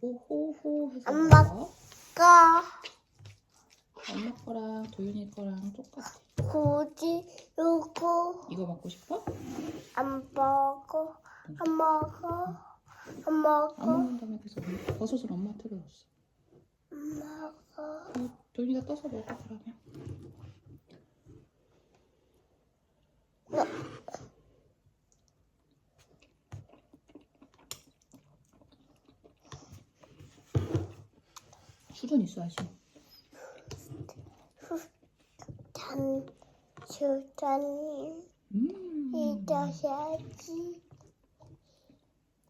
가지고 호호 해서 엄마. 먹어. 까 엄마 거랑 도윤이 거랑 똑같아. 굳이 요거 이거 먹고 싶어? 안 먹어 안 먹어 안 안 먹어 먹는 다음에 계속 버섯을 엄마한테 줬어. 안 먹어 어, 도윤이가 떠서 먹어 그러면. 술은 있어야지. 단 주단님 음. 잊어야지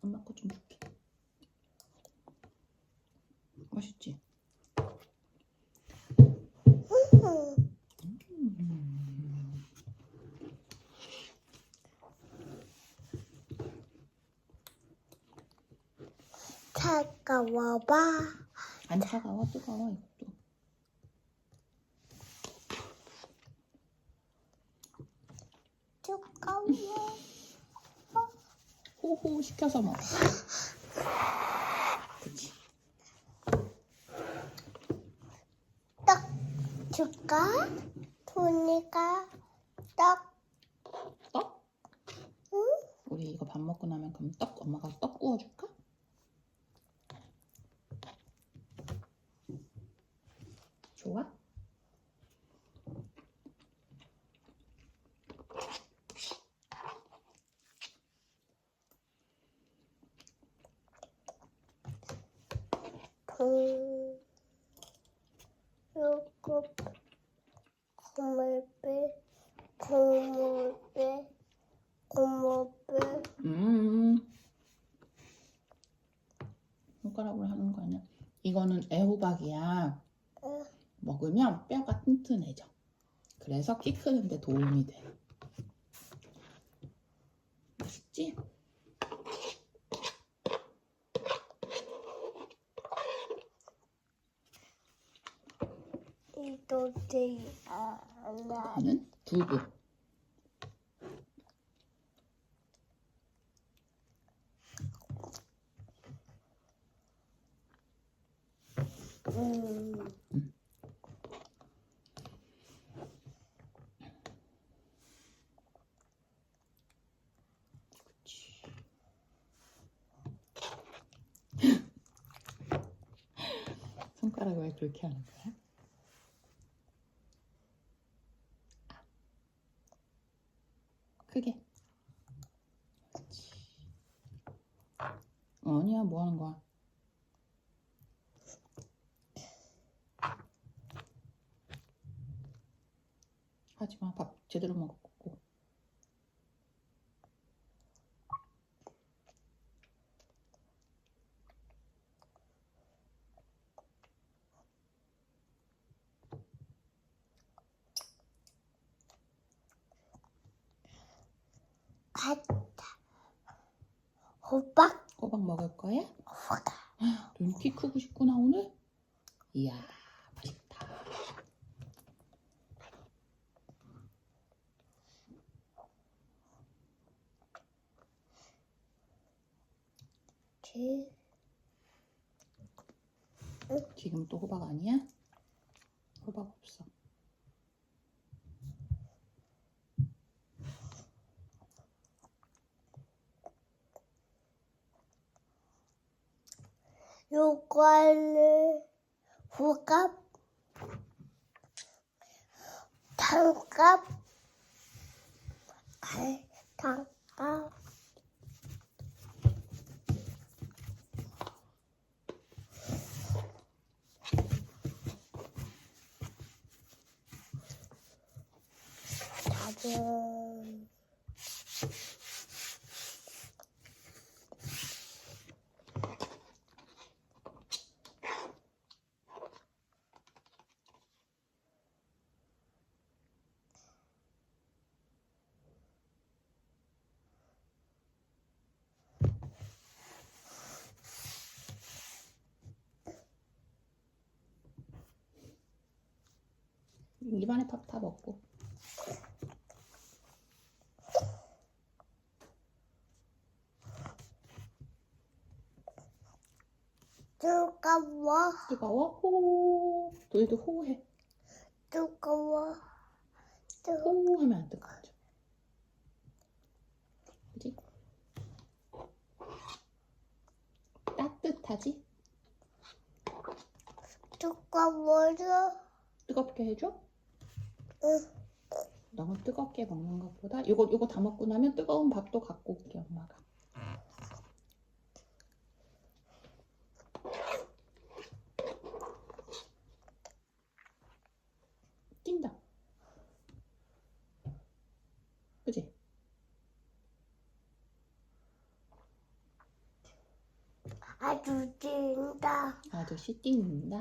엄마 거 좀 줄게. 맛있지? 음. 차가워봐 안 차가워 뜨거워 이것도. 차가워 호호 시켜서 먹어. 그치? 떡 줄까? 돈이가 떡 떡? 응? 우리 이거 밥 먹고 나면 그럼 떡 구워줄까? 좋아? 동 요거 고물배 고물배 고물배 음. 손가락으로 하는 거 아니야? 이거는 애호박이야. 응. 먹으면 뼈가 튼튼해져. 그래서 키 크는데 도움이 돼. 맛있지? 하나 이거는 두부. 음. 손가락을 왜 그렇게 하는 거야? 크게. 그렇지. 아니야, 뭐 하는 거야? 하지 마. 밥 제대로 먹고. 갔다 호박 꼬박 먹을 거야? 호박 눈키 크고 싶구나, 오늘? 이야, 맛있다. 지 지금 또 호박 아니야? 호박 없어. 요거를 호갑 단갑 갈 단갑 작 입안에 밥 다 먹고. 뜨거워 뜨거워? 호. 도희도 호해. 뜨거워 뜨호 하면 안 뜨거워져. 그지? 따뜻하지? 뜨거워져 뜨겁게 해줘? 응 너무 뜨겁게 먹는 것보다 이거 이거 다 먹고 나면 뜨거운 밥도 갖고 올게 엄마가. 뛴다. 그지? 아주 찐다 아저씨 뛴다.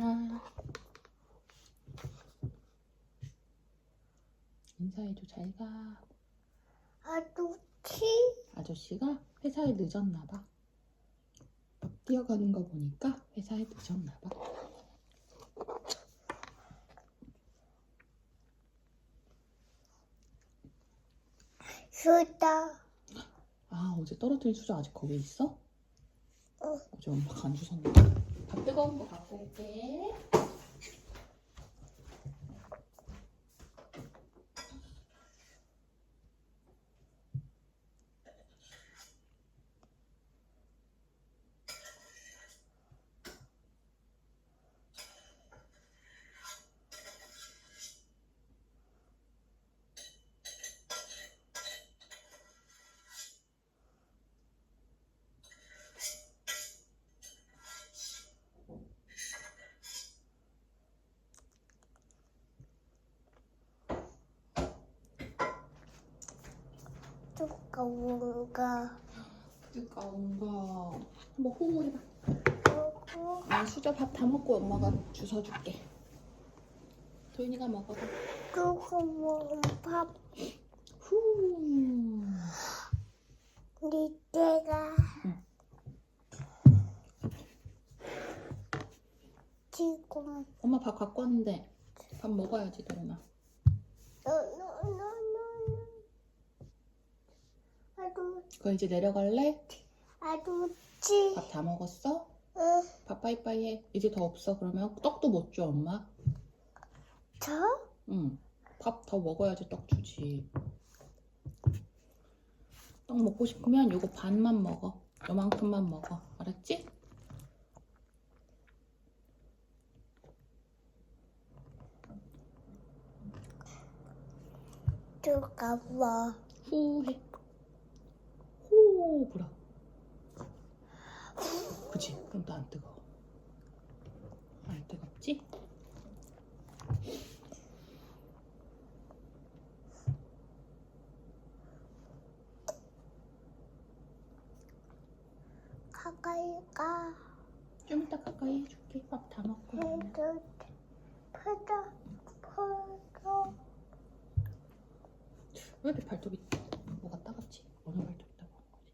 인사해줘 잘 가. 아주 치 아저씨가 회사에 늦었나 봐. 막 뛰어가는 거 보니까 회사에 늦었나 봐. 수다 아 어제 떨어뜨린 수저 아직 거기 있어? 어. 어제 엄마가 안 주셨는데. 밥 뜨거운 거 갖고 올게. 뜨거운 거 뜨거운 거. 한번 호호 해봐. 아 수저 밥 다 먹고 엄마가 주워줄게. 도인이가 먹어봐. 뜨거운 밥 후. 니때가 응. 지금 엄마 밥 갖고 왔는데 밥 먹어야지 도인아. 그거 이제 내려갈래? 찌밥다 먹었어? 응, 밥 빠이빠이 해. 이제 더 없어. 그러면 떡도 못 줘, 엄마. 저? 응. 밥 더 먹어야지 떡 주지. 떡 먹고 싶으면 요거 반만 먹어. 요만큼만 먹어. 알았지? 뜨거워 후해. 호 불어. 그치? 그럼 또 안 뜨거워. 안 뜨겁지? 가까이 가 좀 이따 가까이 해줄게. 밥 다 먹고 나면. 해도 퍼져 퍼져 왜 이렇게 발톱이 뭐가 따갑지? 어느 발톱이 따가운 거지?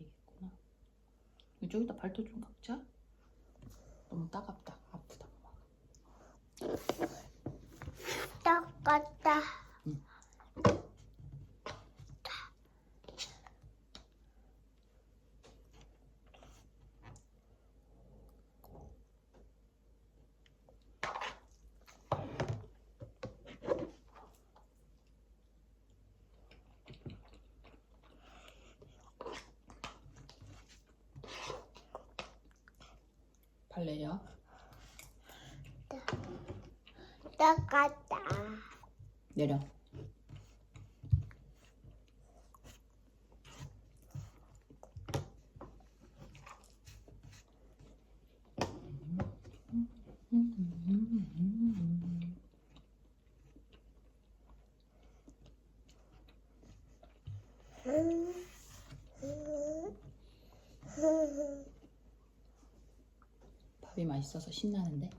이겠구나. 이쪽에다 발톱 좀 깎자. 너무 따갑다. 아프다. 똑같다 응. 발레요. 똑같다 내려. 음, 음, 음. 밥이 맛있어서 신나는데.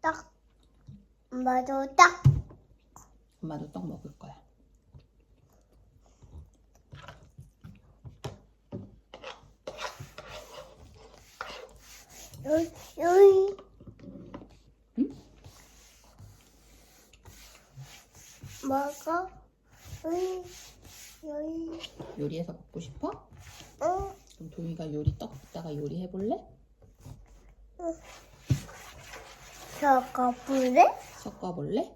딱 맞아 딱 엄마도 떡 먹을 거야. 여기 여기 응? 먹어 여기 여기 요리해서 먹고 싶어? 응. 그럼 도윤이가 요리 떡 붓다가 요리해 볼래? 저거 불에? 섞어 볼래?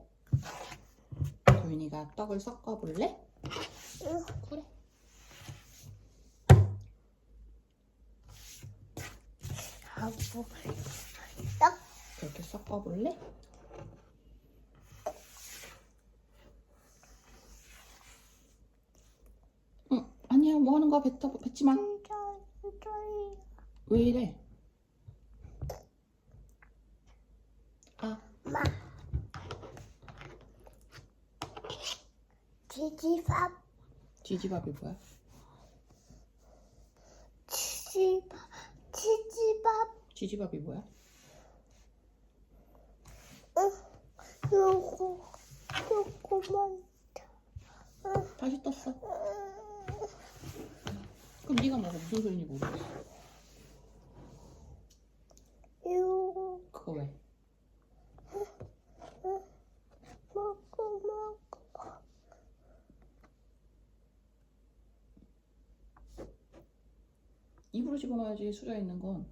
도윤이가 떡을 섞어 볼래? 응. 그래. 하고 딱 그렇게 섞어 볼래? 응, 아니야. 뭐 하는 거야? 뱉어, 뱉지 마. 진짜 진짜 왜 이래? 아, 마 지지밥 지지밥이 뭐야? 지지밥 지지밥 지지밥이 뭐야? 응 요거 요거만 다시 떴어. 응. 그럼 네가 먹어. 무슨 소리인지 모르겠어. 그거 왜? 먹고 먹고 입으로 집어넣어야지 수저 있는 건.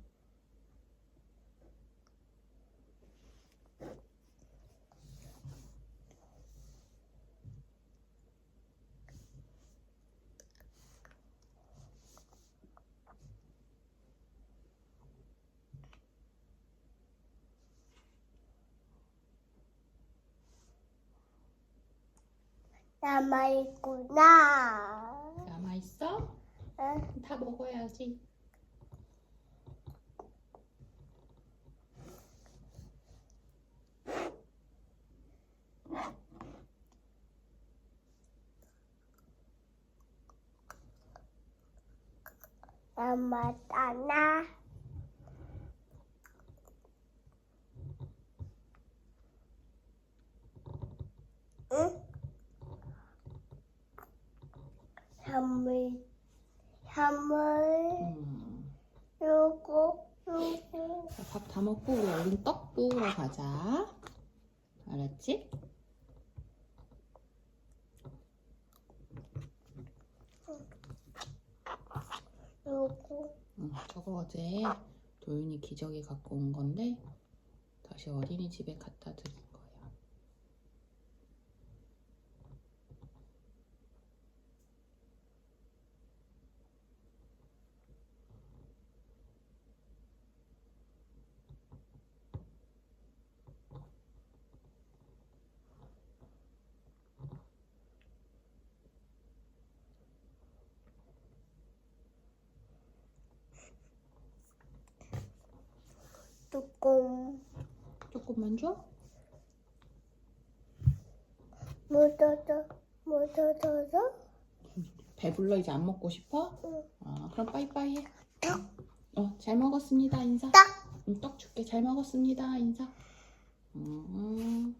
남아있구나 남아 있어? 응. 다 먹어야지. 남았다나 응? 선물 선물 음. 요거 요거 밥 다 먹고 우리 얼른 떡 구우러 가자. 알았지? 요거 응, 저거 어제 도윤이 기저귀 갖고 온 건데 다시 어린이집에 갖다 거 야. 뚜껑 조금만 줘? 묻어져 묻어져서 배불러 이제 안 먹고 싶어? 응. 아, 그럼 빠이빠이 해. 떡. 어, 잘 먹었습니다. 인사. 딱 응, 떡 줄게. 잘 먹었습니다. 인사. 음.